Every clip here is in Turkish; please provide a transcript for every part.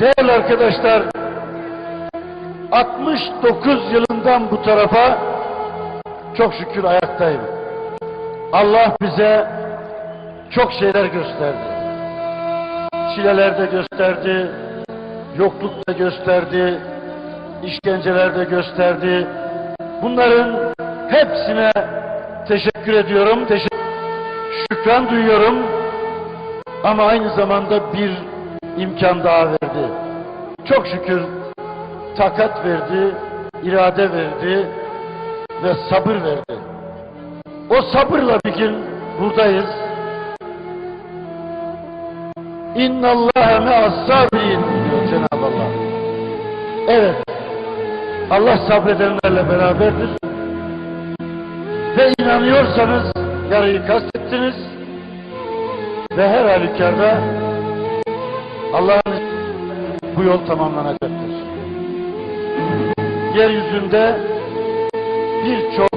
Değerli arkadaşlar, 69 yılından bu tarafa çok şükür ayaktayım. Allah bize çok şeyler gösterdi. Çileler de gösterdi, yokluk da gösterdi, işkenceler de gösterdi. Bunların hepsine teşekkür ediyorum, teşekkür, şükran duyuyorum. Ama aynı zamanda bir imkan daha verdi. Çok şükür takat verdi, irade verdi ve sabır verdi. O sabırla bir gün buradayız. İnna Allahe me'as sabirin diyor Cenab-ı Allah. Evet. Allah sabredenlerle beraberdir. Ve inanıyorsanız yarayı kastettiniz ve her halükarda Allah'ın yol tamamlanacaktır. Yeryüzünde birçok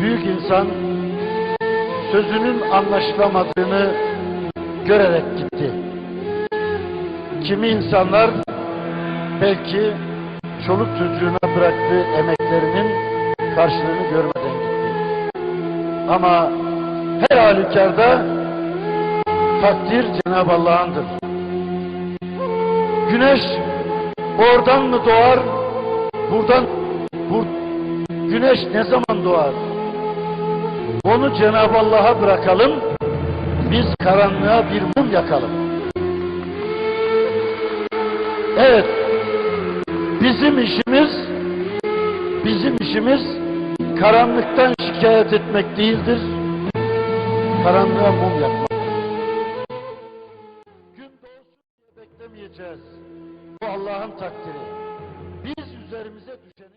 büyük insan sözünün anlaşılamadığını görerek gitti. Kimi insanlar belki çoluk çocuğuna bıraktığı emeklerinin karşılığını görmeden gitti. Ama her halükarda takdir Cenab-ı Allah'ındır. Güneş oradan mı doğar, buradan, bur, güneş ne zaman doğar? Onu Cenab-ı Allah'a bırakalım, biz karanlığa bir mum yakalım. Evet, bizim işimiz, bizim işimiz karanlıktan şikayet etmek değildir, karanlığa mum yakmak. edeceğiz. Bu Allah'ın takdiri. Biz üzerimize düşeni